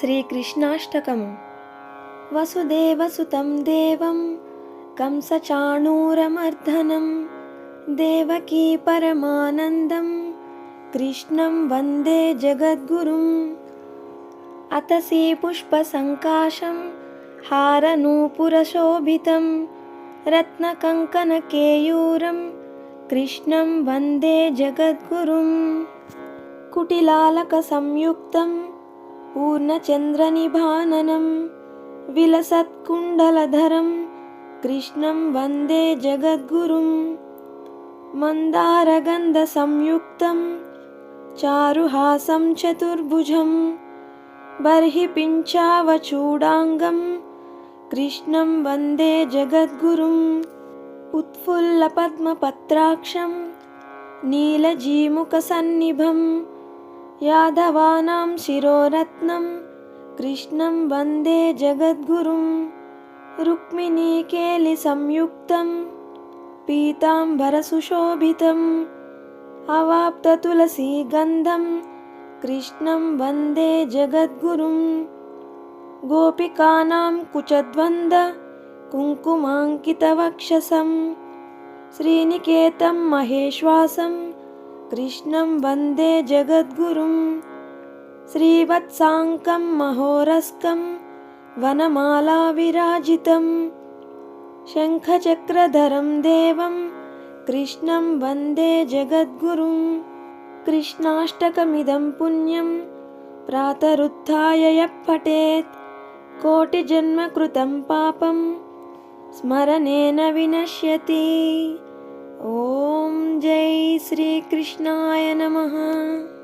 श्रीकृष्णाष्टकम्। वसुदेवसुतं देवं कंसचाणूरमर्दनं देवकी परमानन्दं कृष्णं वन्दे जगद्गुरुम्। अतसी पुष्पसङ्काशं हारनूपुरशोभितं रत्नकङ्कनकेयूरं कृष्णं वन्दे जगद्गुरुम्। कुटिलालकसंयुक्तं पूर्णचन्द्रनिभाननं विलसत्कुण्डलधरं कृष्णं वन्दे जगद्गुरुम् मन्दारगन्धसंयुक्तं चारुहासं चतुर्भुजं बर्हिपिञ्चावचूडाङ्गं कृष्णं वन्दे जगद्गुरुम् उत्फुल्लपद्मपत्राक्षं नीलजीमुखसन्निभं यादवानां शिरोरत्नं कृष्णं वन्दे जगद्गुरुं रुक्मिणीकेलिसंयुक्तं पीताम्बरसुशोभितम् अवाप्ततुलसीगन्धं कृष्णं वन्दे जगद्गुरुं गोपिकानां कुचद्वन्द कुङ्कुमाङ्कितवक्षसं श्रीनिकेतं महेश्वासं कृष्णं वन्दे जगद्गुरुं श्रीवत्साङ्कं महोरस्कं वनमालाविराजितं शङ्खचक्रधरं देवं कृष्णं वन्दे जगद्गुरुं कृष्णाष्टकमिदं पुण्यं प्रातरुत्थाय यः पठेत् कोटिजन्मकृतं पापं स्मरणेन विनश्यति। ॐ जय श्रीकृष्णाय नमः।